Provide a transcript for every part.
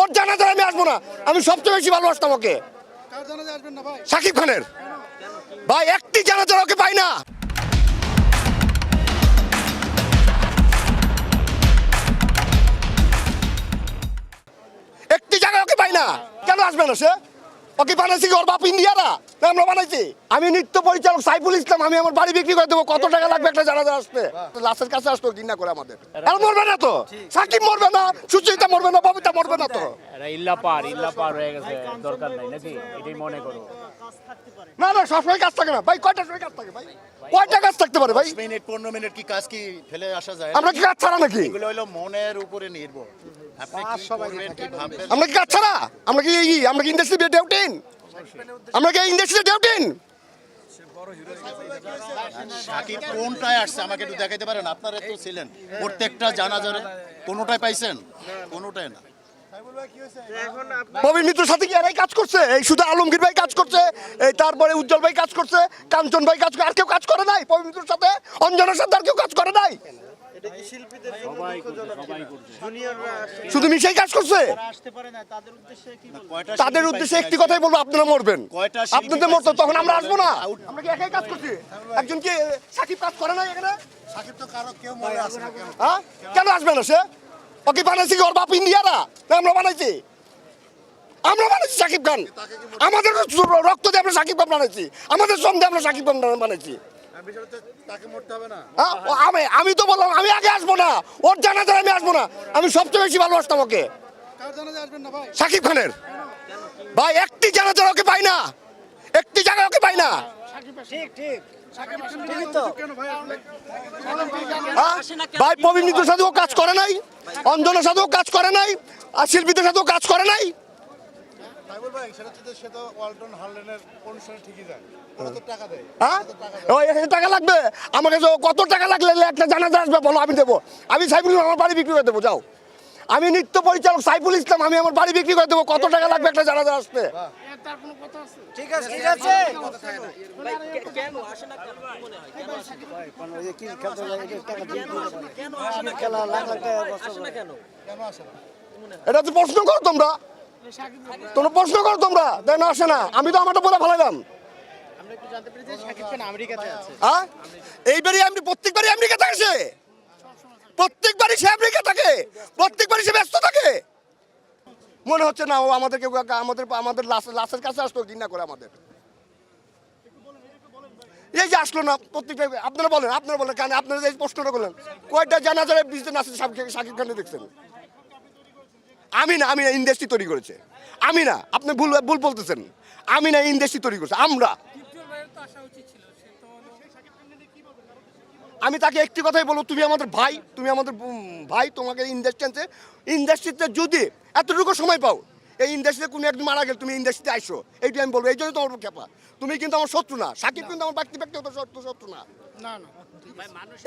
ওর জানাজায় আমি আসব না। আমি সবচেয়ে বেশি ভালোবাসতাম ওকে। সাকিব খানের। ভাই একটি জানাজার ওকে পাই না। একটি জায়গায় ওকে পাই না। কেন আসবে না সে? ওকে বানাইছি ওর বাপ ইন্ডিয়ারা? না আমরা বানাইছি। আমি নৃত্য পরিচালক সাইফুল ইসলাম আমি আমার বাড়ি বিক্রি করে দেবো। কত টাকা লাগবে একটা জানাজা আসতে? লাশের কাছে আসতো ঘৃণা করে আমাদের। আর মরবে না তো? সাকিব মরবে না সুচিতা মরবে না ববিতা মরবে না তো? ইল্লা পার ইল্লা পার হয়ে গেছে দরকার নাই নাকি? এটাই মনে করো। না না সবসময় কাজ থাকে না। ভাই কয়টা সময় কাজ থাকে ভাই? কয়টা কাজ থাকতে পারে ভাই? মিনিট পনেরো মিনিট কি কাজ কি ফেলে আসা যায়? আমরা কি কাজ ছাড়া নাকি? এগুলো হলো মনের উপরে নির্ভর। আমরা কি কাজ ছাড়া আমরা কি এই আমরা কি ইন্ডাস্ট্রি ডেউটিন আমরা কি ইন্ডাস্ট্রি ডেউটিন সাকিব কোনটায় আসছে? আমাকে একটু দেখাইতে পারেন? আপনারা তো ছিলেন। প্রত্যেকটা জানাজার কোনোটাই পাইছেন? কোনোটাই না। সাথে কি এরাই কাজ করছে? এই শুধু আলমগীর ভাই কাজ করছে এই তারপরে উজ্জ্বল ভাই কাজ করছে কাঞ্চন ভাই কাজ করে আর কেউ কাজ করে নাই ববির মিত্রর সাথে? অঞ্জনার সাথে আর কেউ কাজ করে নাই? শুধু মিশেই কাজ করছে? তাদের উদ্দেশ্যে একটি কথাই বলব আপনারা মরবেন। আপনাদের মরতো তখন আমরা আসব না। আমরা কি একাই কাজ করছি? একজন কি সাকিব কাজ করে না এখানে? সাকিব তো কারও কেউ মনে আসে না কেন? হ্যাঁ? আসবে না সে? ওকে বানাইছি কি ওর বাপ ইন্ডিয়ারা? না আমরা বানাইছি। আমরা বানাইছি সাকিব খান। আমাদের রক্ত দিয়ে আমরা সাকিব খান বানাইছি। আমাদের শ্রম দিয়ে আমরা সাকিব খান বানাইছি। তাকে মরতে হবে না। ও আমি আমি তো বললাম আমি আগে আসব না। ওর জানাজায় আমি আসব না। আমি সবচেয়ে বেশি ভালোবাসতাম ওকে। কার জানাজা আসবেন না ভাই? সাকিব খানের। ভাই একটি জানাজার ওকে পাই না। একটি জায়গায় ওকে পাই না। ভাই প্রবীণ মিত্রের সাথেও কাজ করে নাই। অঞ্জনের সাথেও কাজ করে নাই। আর শিল্পীদের সাথেও কাজ করে নাই। সাইবুল ভাই সেটা হচ্ছে সে তো ওয়ালটন হার্লেনের অনুষ্ঠানে ঠিকই যায়। টাকা দেয়। হ্যাঁ? ওই এখানে টাকা লাগবে? আমাকে কত টাকা লাগলে একটা জানাজা আসবে বলো আমি দেবো। আমি সাইফুল আমার বাড়ি বিক্রি করে দেবো যাও। আমি নৃত্য পরিচালক সাইফুল ইসলাম আমি আমার বাড়ি বিক্রি করে দেবো। কত টাকা লাগবে একটা জানাজা আসতে? এটা তো প্রশ্ন করো তোমরা। তোমরা প্রশ্ন করো তোমরা আসে না। আমি তো আমারটা বলে ফেলাইলাম। এইবারই আমি প্রত্যেকবারই আমেরিকা থাকে সে প্রত্যেকবারই সে আমেরিকা থাকে? প্রত্যেকবারই সে ব্যস্ত থাকে? মনে হচ্ছে না ও আমাদের আমাদের লাশ- লাশের কাছে আসতো ঘৃণা করে আমাদের। এই যে আসলো না প্রত্যেকটা আপনারা বলেন আপনারা বলেন কেন আপনারা যে এই প্রশ্নটা করলেন? কয়টা জানা যায় বিজনেস আছে সাকিব সাকিব খানকে দেখছেন? আমি না আমি না ইন্ডাস্ট্রি তৈরি করেছে। আমি না আপনি ভুল ভুল বলতেছেন। আমি না ইন্ডাস্ট্রি তৈরি করছে। আমরা। আমি তাকে একটি কথাই বলব তুমি আমাদের ভাই তুমি আমাদের ভাই তোমাকে ইন্ডাস্ট্রি আনছে ইন্ডাস্ট্রিতে যদি এতটুকু সময় পাও এই ইন্ডাস্ট্রিতে কোনো একদিন মারা গেলে তুমি ইন্ডাস্ট্রিতে আইসো এইটাই আমি বলব। এই জন্য তোমার খেপা তুমি কিন্তু আমার শত্রু না। সাকিব কিন্তু আমার ব্যক্তি ব্যক্তিগত শত্রু শত্রু না। না না।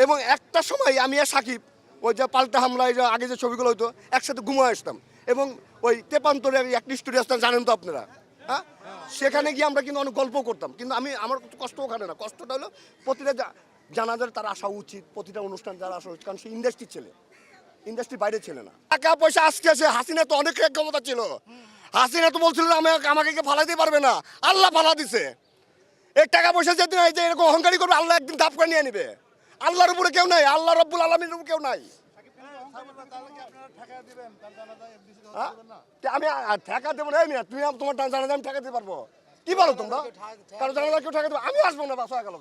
এবং একটা সময় আমি আর সাকিব ওই যে পাল্টা হামলা এই যে আগে যে ছবিগুলো হতো একসাথে ঘুমো আসতাম। এবং ওই তেপান্তরে একটি স্টুডিও আসতাম জানেন তো আপনারা? হ্যাঁ? সেখানে গিয়ে আমরা কিন্তু অনেক গল্প করতাম। কিন্তু আমি, আমার কষ্ট ওখানে না। কষ্টটা হলো প্রতিটা জা- জানাজার তার আসা উচিত, প্রতিটা অনুষ্ঠান যারা আসা উচিত। কারণ সে ইন্ডাস্ট্রির ছেলে। ইন্ডাস্ট্রির বাইরে ছেলে না। টাকা পয়সা আজকে আছে হাসিনা তো অনেক ক্ষমতা ছিল। হাসিনা তো বলছিল আমাকে আমাকে কেউ ফালাইতে পারবে না। আল্লাহ ফালা দিছে। এই টাকা পয়সা যেদিন যে এরকম অহংকারী করবে, আল্লাহ একদিন ধাপ করে নিয়ে নিবে। আল্লাহর উপরে কেউ নাই। আল্লাহ রব্বুল আলমীর উপরে কেউ নাই। আমি ঠেকা দেবো না এই তুমি তোমার জানা আমি ঠেকা দিতে পারব। কি বলো তোমরা? কারও জানা কেউ ঠেকা দেবো? আমি আসব না বাসা গেল